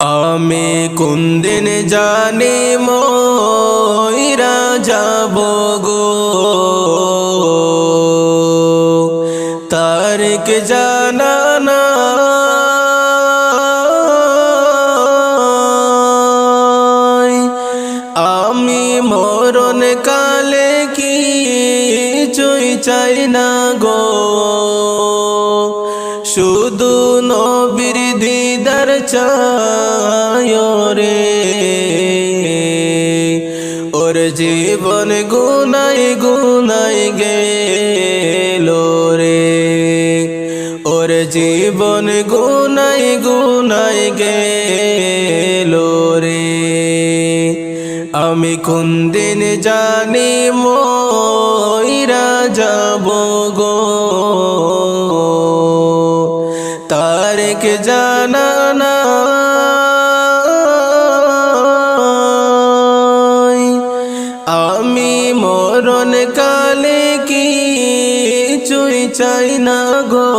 আমি কোন দিন জানি মইরা যাব গো। তারিখ জানা না। আমি মরণ কালে কি চুই চাই না গো। শুধু নবীর দিদার চায় জীবন গুনাই গুনাই গেল রে। ওর জীবন গুনাই গুনাই গেল রে। আমি কোন দিন জানি মইরা যাব গো। চুই চাই না গো।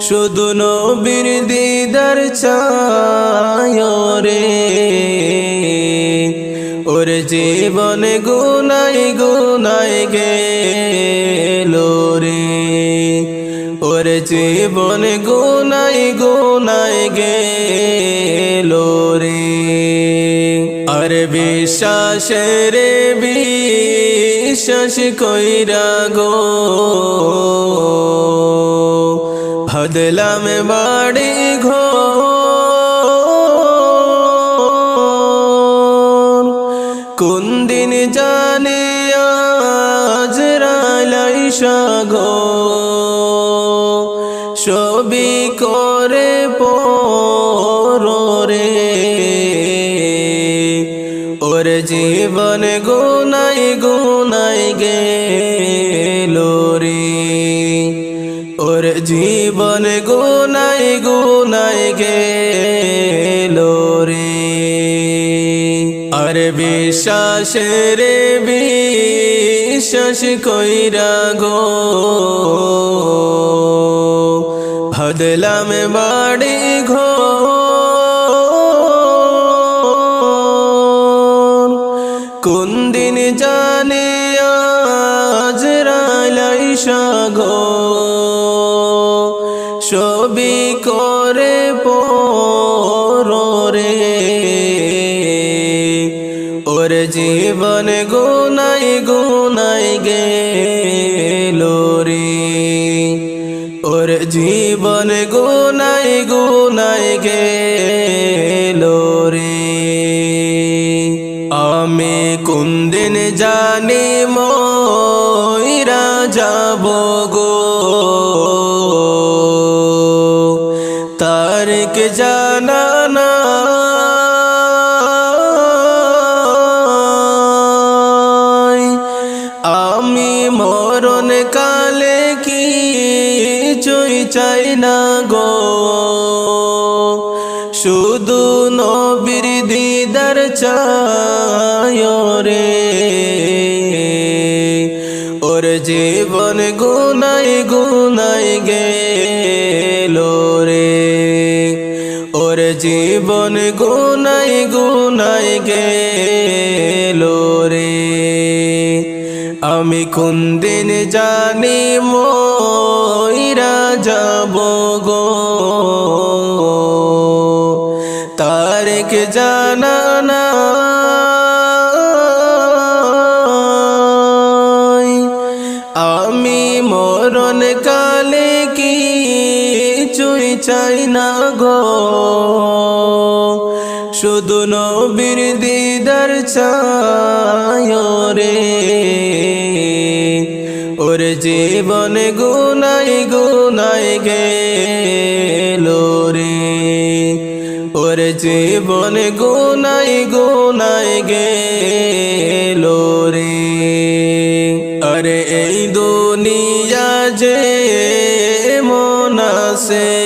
শুধু নবীর দিদার চায় রে। ওর জীবন গুনাই গুনাই গেল রে। ওর জীবন গুনাই গুনাই গেল রে। আর বিশ্বাসের বিশ্বাস কইরা গো। হদলাম বাড়ি ঘো। কোন দিন জানে আজ রালাই গো। আর বিশ্বাসের বিশ্বাস কইরা গো। হদলাম বাড়ি ঘো গুনাই চুই চাই না গো। শুধু নবীর দিদার চায় রে। ওর জীবন গুনাই গুনাই গেল রে। ওর জীবন গুনাই গুনাই গেল আমি কোন দিন জানি মইরা যাব গো। তারেক জানা না। আমি মরণ কালে কি চুই চাই না গো। শুধু নবীর দিদার চায় গেল রে। ওর জীবন গুনাই গুনাই গেল আরে এই দুনিয়া যে মনাসে গো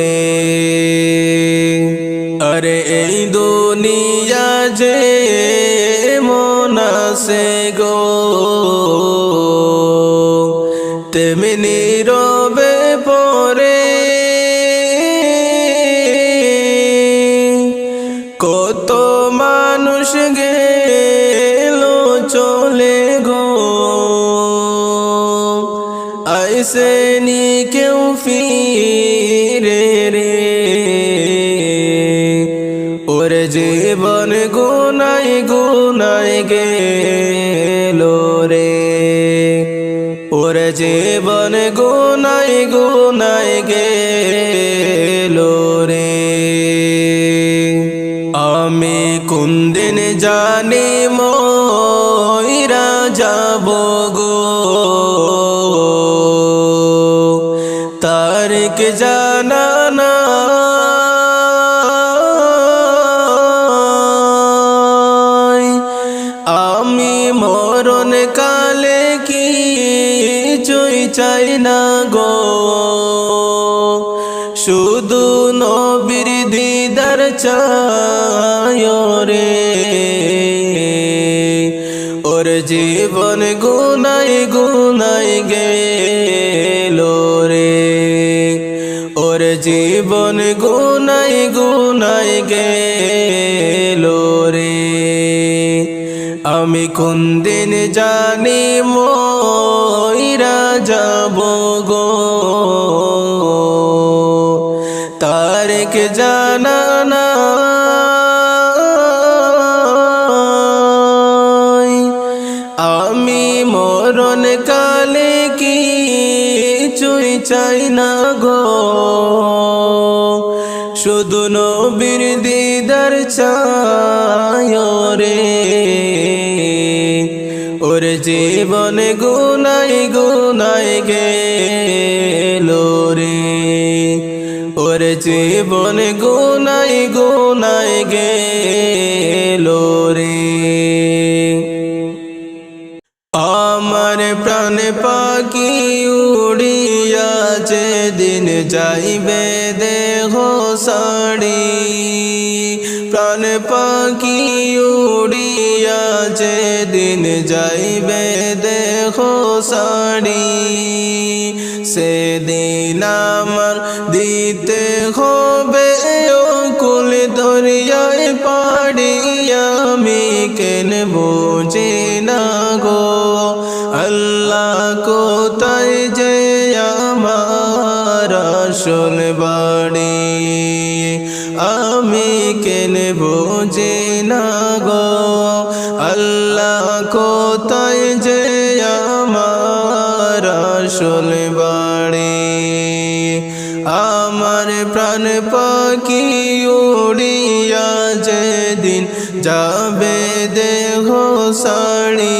আইসেনি তারিখ জানানা আমি মরণ কালে কি চুই চাই না গো। শুধু নবীর দিদার চায় জীবন গুনাই গুনাই গেল রে। আমি কোন দিন জানি মইরা যাব ওর জীবন গুনাই গুনাই গেল রে। ওর জীবন গুনাই গুনাই গেল রে। আমার প্রাণ পাখি উড়িয়াছে, দিন যাইবে দেহ সাড়ি প্রাণ পাখি যাইবে দেহ সাড়ি। সেদিন আমার দিতে হবে কুল দরিয়ায় পাড়ি। আমি কেন বুঝি না গো? আল্লাহ কোথায় যে আমার আসল বাড়ি? আমি কেন বুঝি না প্রাণ পাখি উড়িয়া যেদিন যাবে দেহ সাড়ি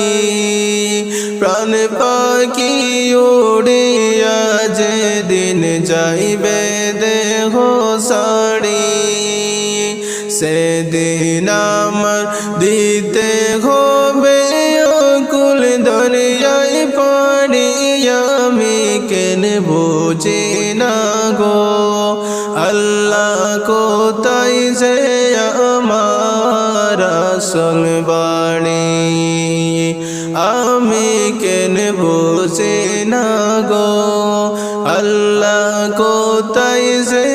প্রাণ পাখি উড়িয়া যেদিন যাইবে দেহ সাড়ি সেদিন আমার দিতে কোথায় যে আমার আসল বাণী আমি কেন বুঝি না গো আল্লাহ কোথায় যে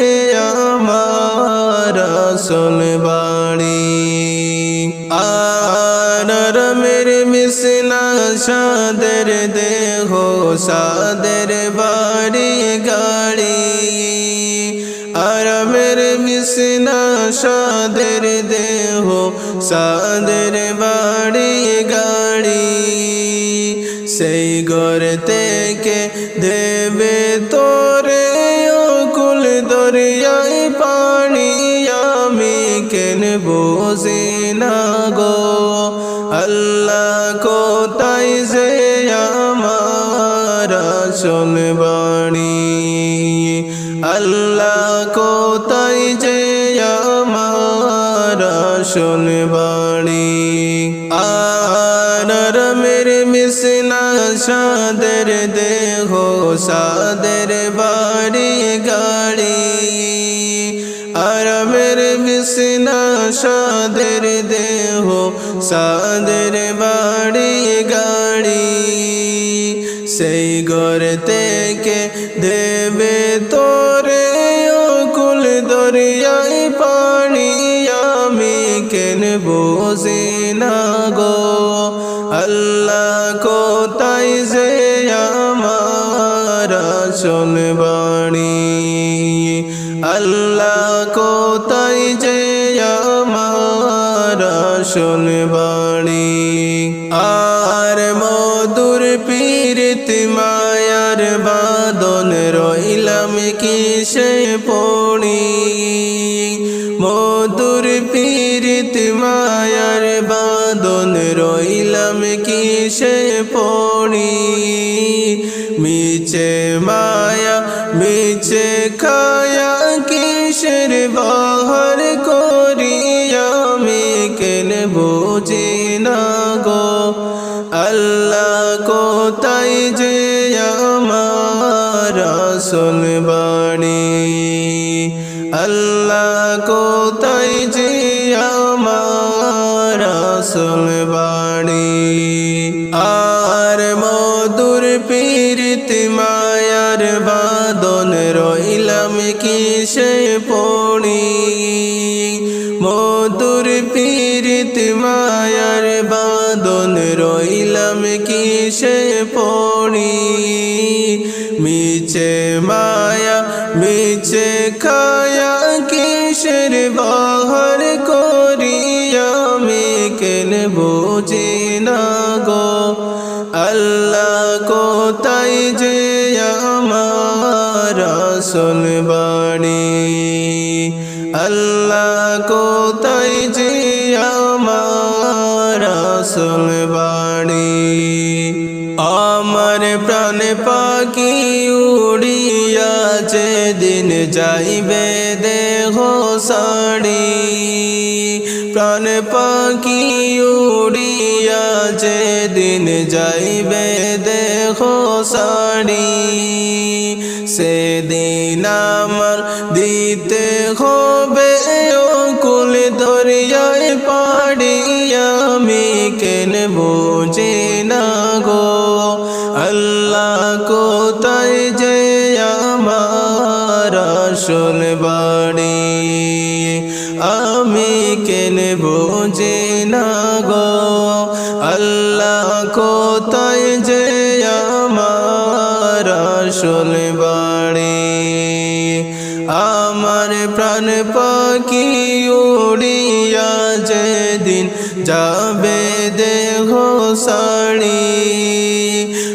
আমার আসল বাণী আর মেরে মিসনা সাদের দেহ সাদের সাদের দেহ, সাদের বাড়ি, গাড়ি। সেই ঘর থেকে দেবে তোরে কুল দরিয়ায় পানি, আমি কেন বুঝি না গো। আল্লাহ কোথায় যে আমার আসন আসন বাণী আর মেরে মিসনা সাদের দেহ সাদের বাড়ি গাড়ি আর মেরে মিসনা সাদের দেহ সাদের বাড়ি গাড়ি সেই ঘর আসন বাণী। আর মধুর পীরিত মায়ার বাদন রইলাম কিসে পড়ি মধুর পীরিত মায়ার বাদন রইলাম কিসে পড়ি মিছে আল্লাহ কোথায় যে আমার আসন মিছে মায়া মিছে খায়া কিসের বাহার সাড়ি, প্রাণ পাখি উড়িয়া যে দিন যাইবে দেহ সাড়ি। সেদিন আমার দিতে হবে ও কুল দরিয়ায় পাড়ি, আমি কেন বুঝি না গো? আল্লাহ কোথায় যে আমার আসল না গো, আল্লাহ কোথায় যে আমার আসল বাড়ি? আমার প্রাণ পাখি উড়িয়া যেদিন যাবে দেহ সাড়ি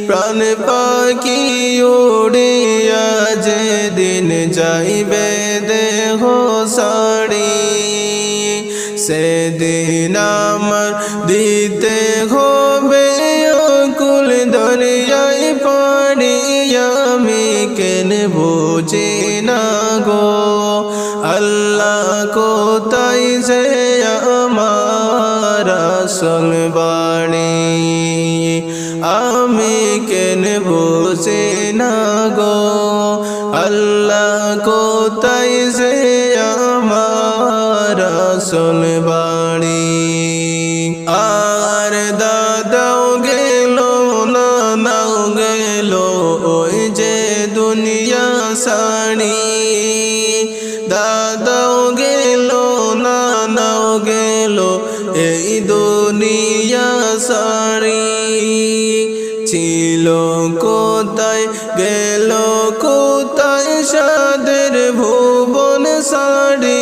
প্রাণ পাখি উড়িয়া যেদিন যাইবে দেহ সাড়ি সেদিন আমার দিতে হবে কুল দরিয়ায় পাড়ি আমি কেন বুঝি না গো? আল্লাহ কোথায় যে আমার আসল বাণী? আমি কেন বুঝি না গো? আল্লাহ কোথায় যে আমার আসল দাদাও গেল না নাও গেল, এই দুনিয়া সাড়ি ছিল কোথায়, গেল কোথায়, সাদের ভুবন সাড়ি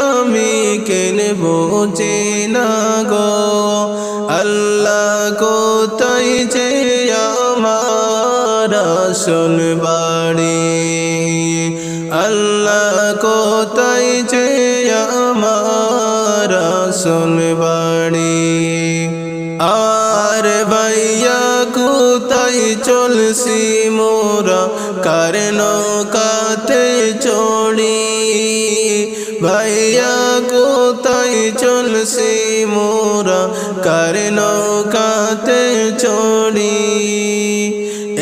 আমি কেন বুঝি না গো, আল্লাহ কোথায় যে আমার আসল বাড়ি? বাড়ি আর ভাইয়া কুত কোথায় চলছি মোরা? কারণ কাতে চড়ি? ভাইয়া কোথায় চলছি মোরা? কারণ কাতে চড়ি?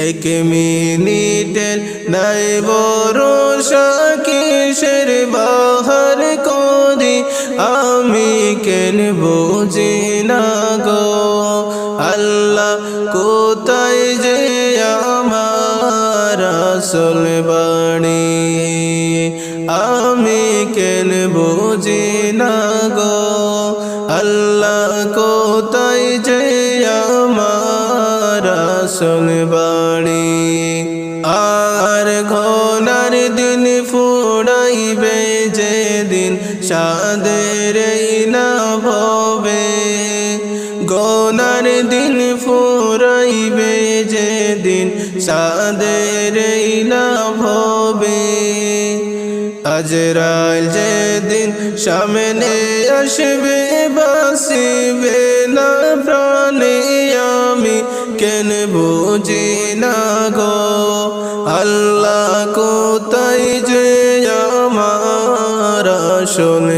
এক মিনিটের নাই কোথায় যে আমার আসল বাণী? আমি কেন বুঝি না গো? আল্লাহ কোথায় যে আমার আসল বাণী? আর ঘনার দিন ফুড়াইবে যে দিন সাদের সাদের না ভবে আজরাইল যে দিন সামনে আসবে বাসিবে না প্রাণে আমি। কেন বুঝি না গো, আল্লাহ কোথায় যে আমার আসল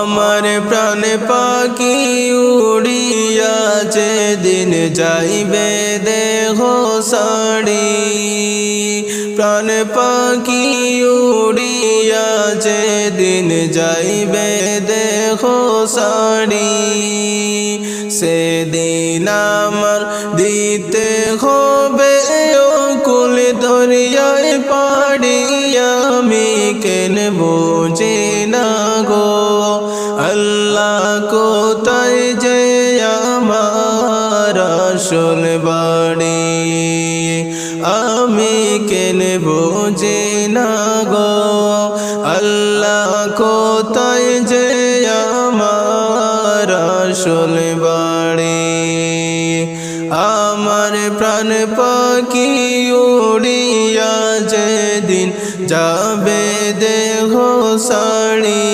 আমার প্রাণ পাখি উড়িয়া দিন যাইবে দেহ সাড়ি। প্রাণ পাখি উড়িয়া দিন যাইবে দেহ সাড়ি। সেদিন আমার দিতে হবে কুল দরিয়ায় পাড়ি আমি কেন বুঝি না। আসল বাড়ি। আমি কেন বুঝি না গো? আল্লাহ কোথায় যে আমার আসল বাড়ি? আমার প্রাণ পাখি উড়িয়া যেদিন যাবে দেহ সাড়ি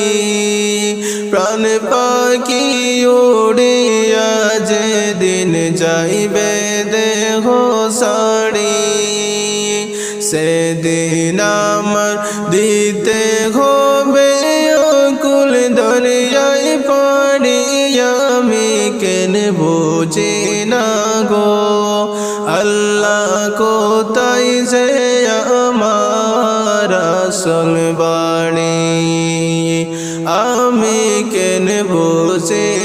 প্রাণ পাখি যেদিন যাইবে দেহ সাড়ি সেদিন আমার দিতে হবে কুল দরিয়ায় পাড়ি, আমি কেন বুঝি না গো? আল্লাহ কোথায় যে আমার আসল আমি কেন বুঝি